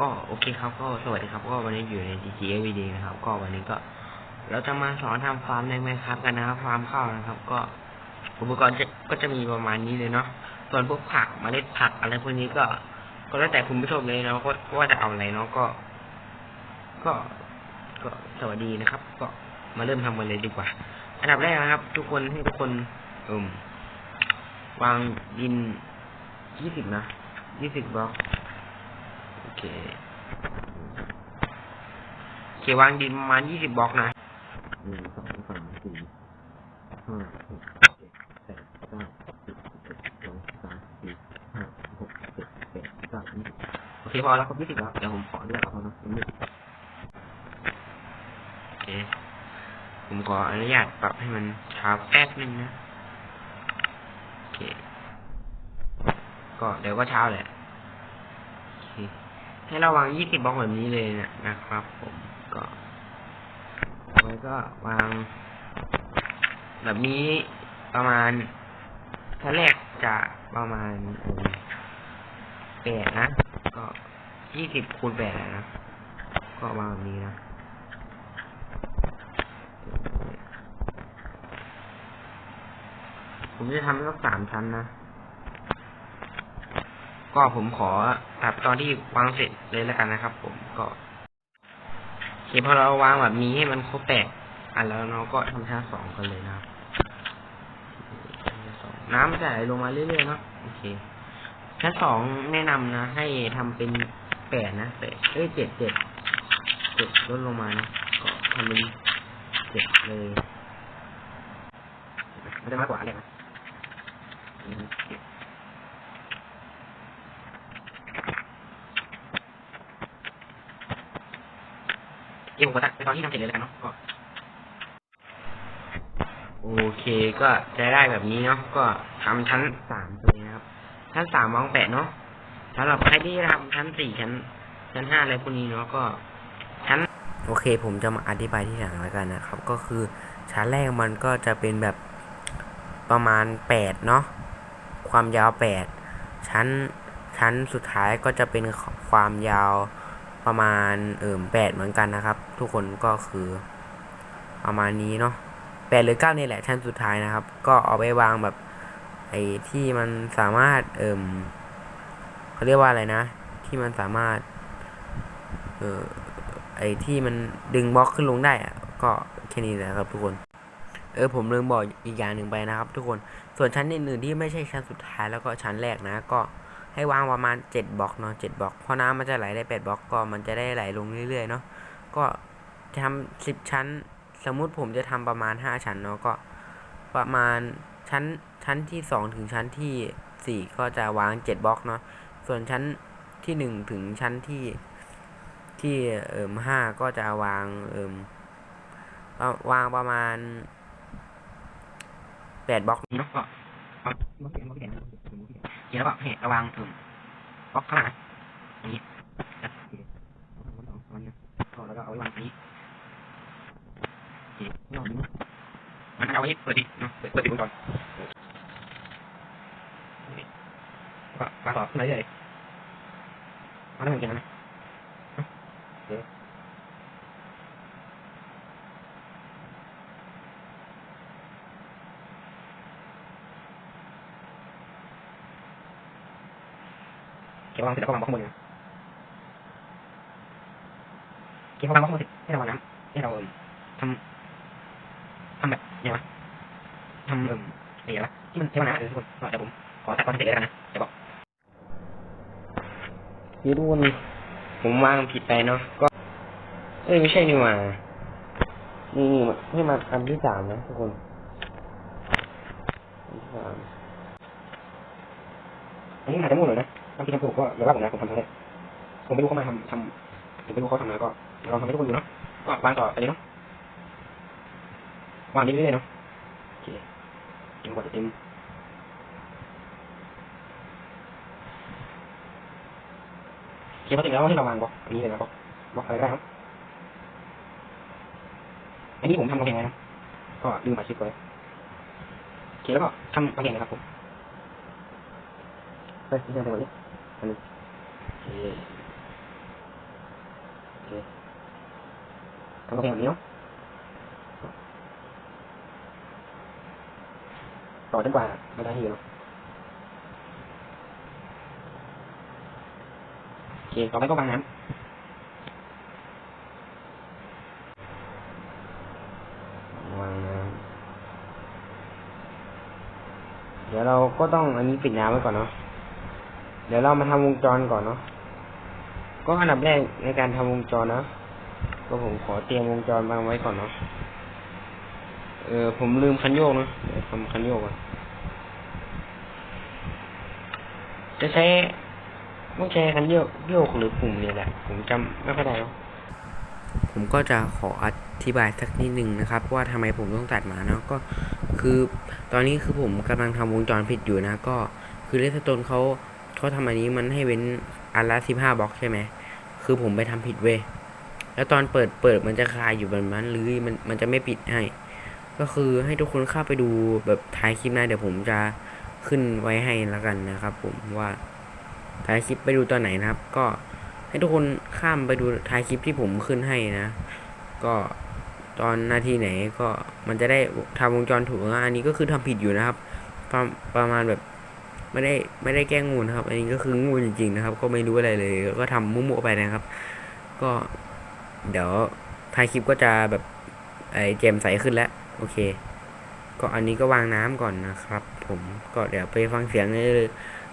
ก็โอเคครับก็สวัสดีครับ ก็วันนี้อยู่ใน DG AVD นะครับ ก็วันนี้ก็ เราจะมาสอนทำฟาร์มในไหมครับ กันนะครับฟาร์มข้าวนะครับ ก็อุปกรณ์จะก็จะมีประมาณนี้เลยเนาะส่วนพวกผักเมล็ดผักอะไรพวกนี้ก็ ก็แล้วแต่คุณผู้ชมเลยเนาะว่าว่าจะเอาอะไรเนาะก็ ก็ก็สวัสดีนะครับ ก็มาเริ่มทำกันเลยดีกว่า อันดับแรกนะครับ ทุกคนให้ทุกคนอืมวางดินยี่สิบนะยี่สิบบล็อก เคโอเควางดินประมาณยี่สิบบล็อกนะหนึ่งสองสามสี่ห้าหกเจ็ดแปดเก้าสิบสิบเอ็ดสิบสองสิบสามสี่ห้าหกเจ็ดแปดเก้ายี่สิบโอเคพอแล้วครบยี่สิบแล้วเดี๋ยวผมขอเลือกเอาเนาะนิดนึงโอเคผมขออนุญาตปรับให้มันช้าแป๊บนึงนะโอเค ก็เดี๋ยวก็เช้าแหละโอเค ให้เราวางยี่สิบบล็อกแบบนี้เลยนะนะครับ ผมก็ต่อไปก็วาง แบบนี้ประมาณชั้นแรกจะประมาณแปดนะ ก็ยี่สิบคูณแปดนะ ก็วางแบบนี้นะผมจะทำสักสามชั้นนะ ก็ผมขอตัดตอนที่วางเสร็จเลยแล้วกันนะครับ ผมก็โอเคพอเราวางแบบนี้ให้มันครบแปดอันแล้วเราก็ทำชั้นสองกันเลยนะครับน้ำจะไหลลงมาเรื่อยๆเนาะโอเคชั้นสองแนะนำนะ ให้ทำเป็นแปดนะแปดเอ้ยเจ็ดเจ็ดเจ็ดลดลงมานะก็ทำเป็นเจ็ดเลยไม่ได้มากกว่าเลยนะ เจ็ดเดี๋ยวผมก็ตัดไปตอนที่ทำเสร็จเลยแล้วกันเนาะก็โอเคก็จะได้แบบนี้เนาะก็ทำชั้นสามไปเลยนะครับ ชั้นสามมองแปดเนาะสำหรับใครที่ทำชั้นสี่ชั้น ชั้นห้าอะไรพวกนี้เนาะก็ ชั้น โอเค ผมจะมาอธิบายที่หลังแล้วกันนะครับ ก็คือชั้นแรกมันก็จะเป็นแบบประมาณแปดเนาะความยาวแปดชั้นชั้นสุดท้ายก็จะเป็นความยาว ประมาณเอิ่มแปดเหมือนกันนะครับ ทุกคนก็คือประมาณนี้เนาะแปดหรือเก้านี่แหละชั้นสุดท้ายนะครับ ก็เอาไปวางแบบไอ้ที่มันสามารถเอิ่มเขาเรียกว่าอะไรนะ ที่มันสามารถ เออไอ้ที่มันดึงบล็อกขึ้นลงได้อะก็แค่นี้แหละครับทุกคน เออผมลืมบอกอีกอย่างหนึ่งไปนะครับ ทุกคนส่วนชั้นอื่นๆที่ไม่ใช่ชั้นสุดท้ายแล้วก็ชั้นแรกนะก็ ให้วางประมาณเจ็ดบล็อกเนาะเจ็ดบล็อกเพราะน้ำมันจะไหลได้แปดบล็อกก็มันจะได้ไหลลงเรื่อยๆเนาะก็จะทำสิบชั้น สมมุติผมจะทำประมาณห้าชั้นเนาะก็ประมาณชั้นชั้นที่สองถึงชั้นที่สี่ก็จะวางเจ็ดบล็อกเนาะส่วนชั้นที่หนึ่งถึงชั้นที่ที่เอิมห้าก็จะวางเอิมวางประมาณแปดบล็อกเนาะก็ เกเขียนบอกเขียนเขียนแล้วก็ให้ระวังถึงบล็อกข้างหลังอย่างนี้นะโอแล้วก็เอาไว้วางตรงนี้นี่มันเอาไว้เปิดดิเนะเปิดเปิดดิก่อนก็วางต่อขึ้นมาเรื่อยๆเอาได้เหมือนกันนะเนาะเดี๋ยวเก็บ วางเสร็จแล้วก็วางบล็อกข้างบนนะเก็บวางบล็อกข้างบนเสร็จให้เราวางน้ำให้เราทำทำแบบยังไงวะทำเอิ่มอะไรวะที่มันใช้วางน้ำเดี๋ยวทุกคนก็เดี๋ยวผมขอตัดตอนเสร็จเลยแล้วกันนะเดี๋ยวบอกนี่ทุกคนผมวางผิดไปเนาะก็ เอ้ยไม่ใช่นี่หว่านี่นี่ให้มาอันที่สามนะทุกคนอันที่สามอันนี้อาจจะมั่วหน่อยนะบางทีทำถู กก็อย่าว่าผมนะผมทำครั้งแรกผมไม่รู้เขามาทำทำผมไม่รู้เขาทำมาก็ลองทำให้ทุกคนดูเนาะก็วางต่อไปเลยเนาะวางเรื่อยๆเนาะโอเคเต็มกว่าจะเต็มโอเคพอถึงแล้วให้เราวางบล็อกอันนี้เลยนะบล็อกบล็อกอะไรได้ครับอันนี้ผมทำกำแพงไว้นะก็ลืมมาชิปไว้โอเคแล้วก็ทำกำแพงนะครับผมเฮ้ยไม่ใช่กำแพงนี้ อันนี้โอเคเคทำกำแพงแบบนี้เนาะต่อจนกว่ามันจะเหี่ยวโอเคต่อไปก็วางน้ำวางน้ำเดี๋ยวเราก็ต้องอันนี้ปิดน้ำไว้ก่อนเนาะ เดี๋ยวเรามาทำวงจรก่อนเนาะ ก็อันดับแรกในการทำวงจรนะ ก็ผมขอเตรียมวงจรวางไว้ก่อนเนาะ เออผมลืมคันโยกเนาะเดี๋ยวทำคันโยกก่อน จะใช้ต้องใช้คันโยกโยกหรือปุ่มเนี่ยแหละ ผมจำไม่ค่อยได้หรอกผมก็จะขออธิบายสักนิดหนึ่งนะครับ ว่าทำไมผมต้องตัดมาเนาะก็คือตอนนี้คือผมกำลังทำวงจรผิดอยู่นะ ก็คือเลสโตนเขา เขาทำอันนี้มันให้เว้นอันละสิบห้าบล็อกใช่ไหม คือผมไปทำผิดเว้ย แล้วตอนเปิดเปิดมันจะคายอยู่แบบนั้นหรือมันมันจะไม่ปิดให้ ก็คือให้ทุกคนเข้าไปดูแบบท้ายคลิปนะเดี๋ยวผมจะขึ้นไว้ให้แล้วกันนะครับ ผมว่าท้ายคลิปไปดูตอนไหนนะครับ ก็ให้ทุกคนข้ามไปดูท้ายคลิปที่ผมขึ้นให้นะ ก็ตอนนาทีไหนก็มันจะได้ทำวงจรถูกนะอันนี้ก็คือทำผิดอยู่นะครับ ประประมาณแบบ ไม่ได้ไม่ได้แกล้งงูนะครับ อันนี้ก็คืองูจริงๆนะครับ ก็ไม่รู้อะไรเลย ก็ทำมั่วๆไปนะครับ ก็เดี๋ยวท้ายคลิปก็จะแบบไอเจมใสขึ้นแล้ว โอเค ก็อันนี้ก็วางน้ำก่อนนะครับ ผมก็เดี๋ยวไปฟังเสียงเลย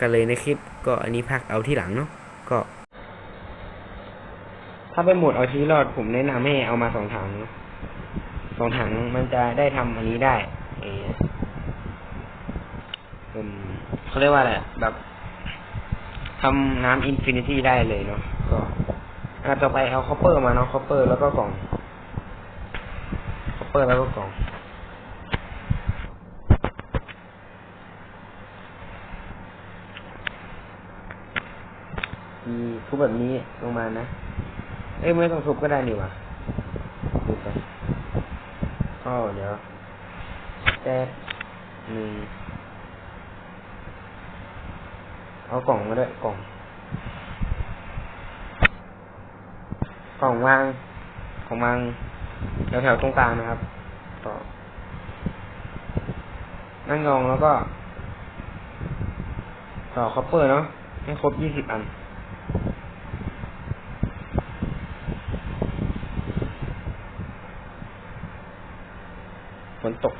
กันเลยในคลิป ก็อันนี้พักเอาที่หลังเนาะก็ถ้าเป็นหมดเอาชีรอดผมแนะนำให้เอามาสองถังสองถังมันจะได้ทำอันนี้ได้ เอ ออืมเขาเรียกว่าอะไรอะแบบทำน้ำอินฟินิตี้ได้เลยเนาะก็อะต่อไปเอาคอปเปอร์มาเนาะคอปเปอร์แล้วก็กล่องคอปเปอร์แล้วก็กล่องมีทุบแบบนี้ลงมานะ เอ้ยไม่ต้องทุบก็ได้นี่หว่ะทุบไปอ๋อเดี๋ยวแป๊บหนึ่ง เอากล่องมาด้วยกล่อง กล่องวางของวางแถวๆตรงกลางนะครับ ต่อ นั่งยองแล้วก็ ต่อคอปเปอร์เนาะให้ครบยี่สิบอันฝนตก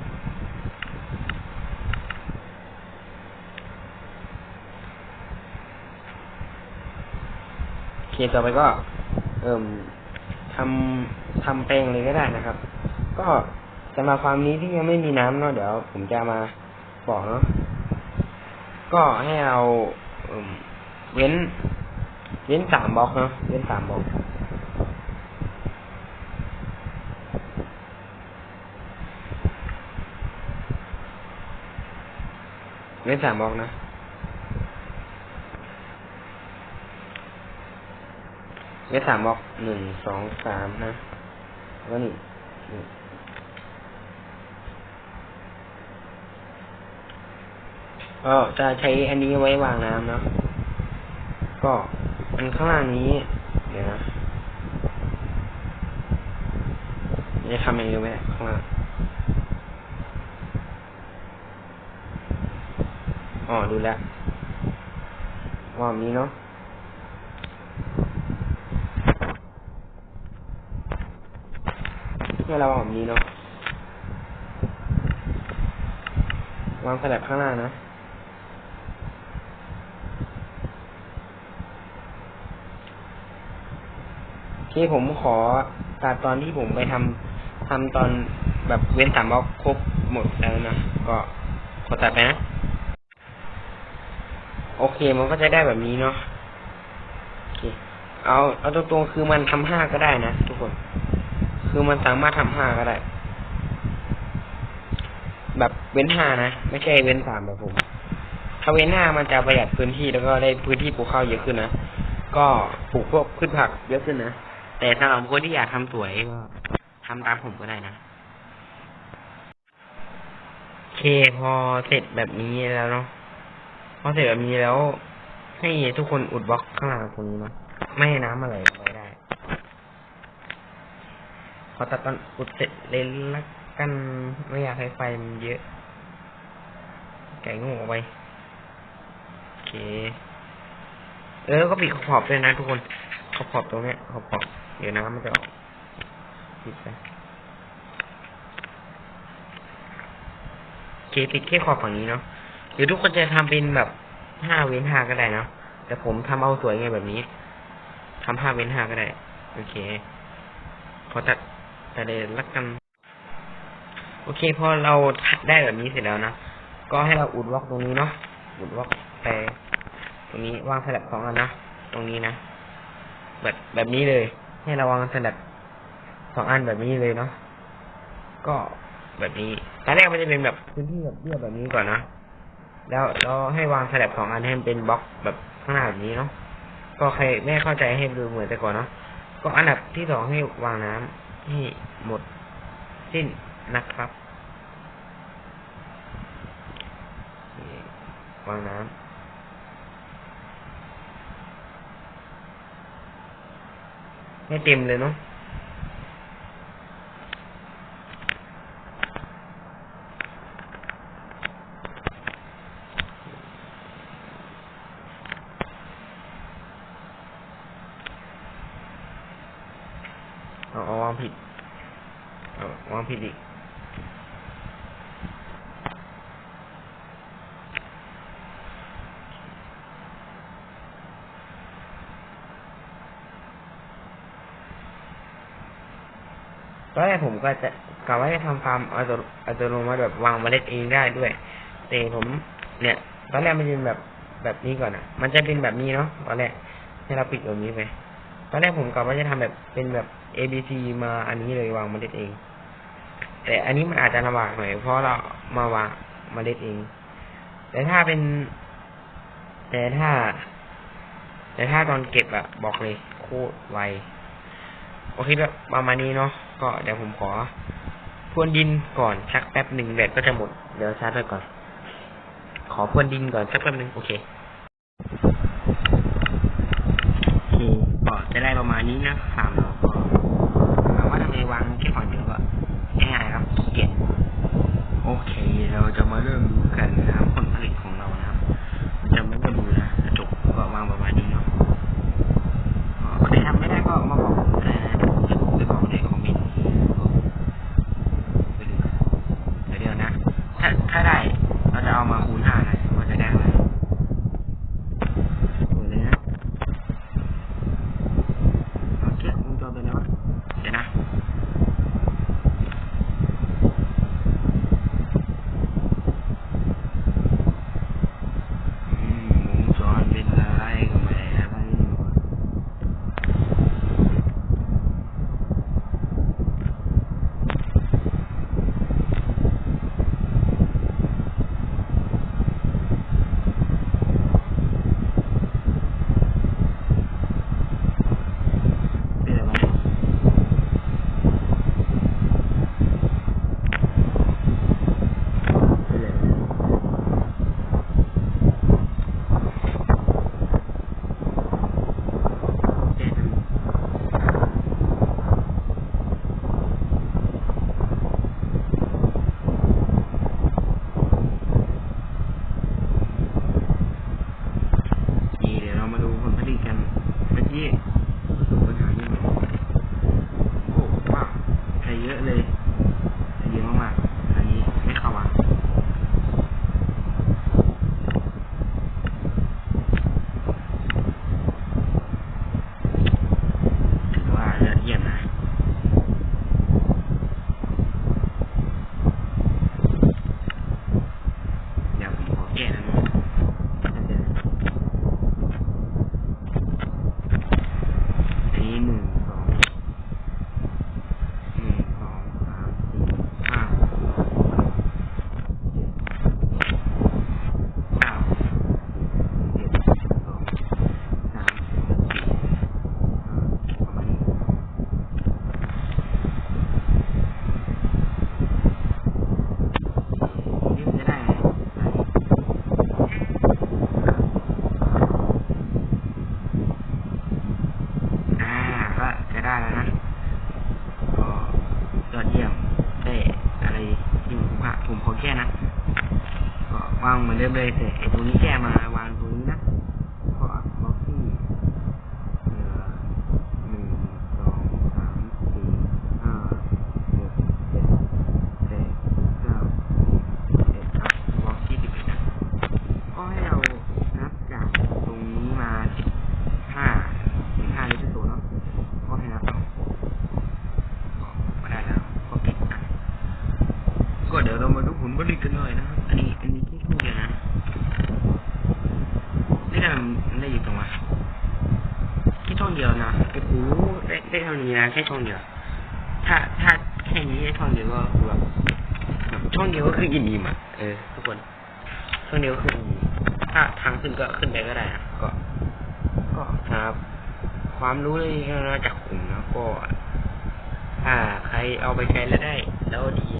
โอเคต่อไปก็ เอิ่มทำทำแปลงเลยก็ได้นะครับ ก็สำหรับความนี้ที่ยังไม่มีน้ำเนาะเดี๋ยว ผมจะมาบอกเนาะก็ให้เราเอเว้น เว้นสามบล็อกเนาะเว้นสามบล็อกเว้นสามบล็อกนะ เว้นสามบล็อกหนึ่งสองสามนะแล้วนี่ก็จะใช้อันนี้ไว้วางน้ำเนาะก็อันข้างล่างนี้ เดี๋ยวนะจะทำยังไงไหมข้างล่างอ๋อดูแล้วว่าแบบนี้เนาะ เนี่ยเราวางแบบนี้เนาะวางสลับข้างหน้านะที่ผมขอตัดตอนที่ผมไปทำทำตอนแบบเว้นสามบล็อกครบหมดแล้วนะก็ขอตัดไปนะโอเคมันก็จะได้แบบนี้เนาะโอเค เอาเอาตรงๆคือมันทำห้าก็ได้นะทุกคน คือมันสามารถทำห้าก็ได้ แบบเว้นห้านะ ไม่ใช่เว้นสามแบบผม ถ้าเว้นห้ามันจะประหยัดพื้นที่แล้วก็ได้พื้นที่ปลูกข้าวเยอะขึ้นนะ ก็ปลูกพวกพืชผักเยอะขึ้นนะ แต่สำหรับคนที่อยากทำสวยก็ทำตามผมก็ได้นะเคพอเสร็จแบบนี้แล้วเนาะพอเสร็จแบบนี้แล้ว ให้ทุกคนอุดบล็อกข้างหลังตรงนี้เนาะไม่ให้น้ำอะไร ขอตัดตอนอุดเสร็จเลยละกันไม่อยากให้ไฟมันเยอะ ไก่งูออกไปโอเค เออก็ปิดขอบด้วยนะทุกคนขอบขอบตรงเนี้ยขอบขอบเดี๋ยวน้ำมันจะออกปิดไปโอเคปิดแค่ขอบฝั่งนี้เนาะหรือทุกคนจะทำเป็นแบบห้าเว้นห้าก็ได้เนาะแต่ผมทำเอาสวยไงแบบนี้ทำห้าเว้นห้าก็ได้ โอเค ขอตัด แต่เดนละกัน โอเคพอเราได้แบบนี้เสร็จแล้วนะ ก็ให้เราอุดบล็อกตรงนี้เนาะ อุดบล็อกไป ตรงนี้วางสลับสองอันนะ ตรงนี้นะ แบบแบบนี้เลย ให้เราวางสลับสองอันแบบนี้เลยเนาะ ก็แบบนี้ตอนแรกมันจะเป็นแบบพื้นที่แบบเรียบแบบนี้ก่อนนะ แล้วเราให้วางสลับสองอันให้มันเป็นบล็อกแบบข้างหน้าแบบนี้เนาะ ก็ใครไม่เข้าใจให้ดูเหมือนแต่ก่อนเนาะ ก็อันดับที่สองให้วางน้ำ ให้หมดสิ้นนะครับวางน้ำไม่เต็มเลยเนาะเอาเอาวางผิดเอา วางผิดอีก ตอนแรกผมก็จะกะว่าจะทำฟาร์มอัตโนอัตโนมัติแบบวางเมล็ดเองได้ด้วย แต่ผมเนี่ย ตอนแรกมันจะเป็นแบบแบบนี้ก่อนอะ มันจะเป็นแบบนี้เนาะตอนแรกให้เราปิดแบบนี้ไป ตอนแรกผมกะว่าจะทำแบบเป็นแบบ A B C มาอันนี้เลยวางเมล็ดเอง แต่อันนี้มันอาจจะลำบากหน่อยเพราะเรามาวางเมล็ดเอง แต่ถ้าเป็น แต่ถ้า แต่ถ้าตอนเก็บอะบอกเลยโคตรไวโอเคแบบประมาณนี้เนาะก็เดี๋ยวผมขอพรวนดินก่อนสักแป๊บหนึ่งแบตก็จะหมดเดี๋ยวชาร์จไปก่อน ขอพรวนดินก่อนสักแป๊บหนึ่งโอเคโอเคก็จะได้ประมาณนี้นะสามดอกก็ถามว่าทำไมวางแค่ฝั่งเดีย วก็ แก้นะวางเหมือนเดิมเลยแต่ตัวนี้แก้มา เดี๋ยวเรามาดูผลผลิตกันหน่อยนะ อันนี้อันนี้แค่ช่วงเดียวนะนี่ทำได้อยู่ตรงวะแค่ช่องเดียวนะโอ้โหได้ได้เท่านี้นะแค่ช่องเดียว ถ้าถ้าแค่นี้แค่ช่องเดียวก็แบบช่องเดียวก็คืออิ่มๆอะเออทุกคนช่องเดียวก็คือถ้าทางขึ้นก็ขึ้นไปก็ได้นะก็ ก็ครับ ความรู้เลยนะจากผมนะก็ถ้าใครเอาไปใช้แล้วได้ แล้วดี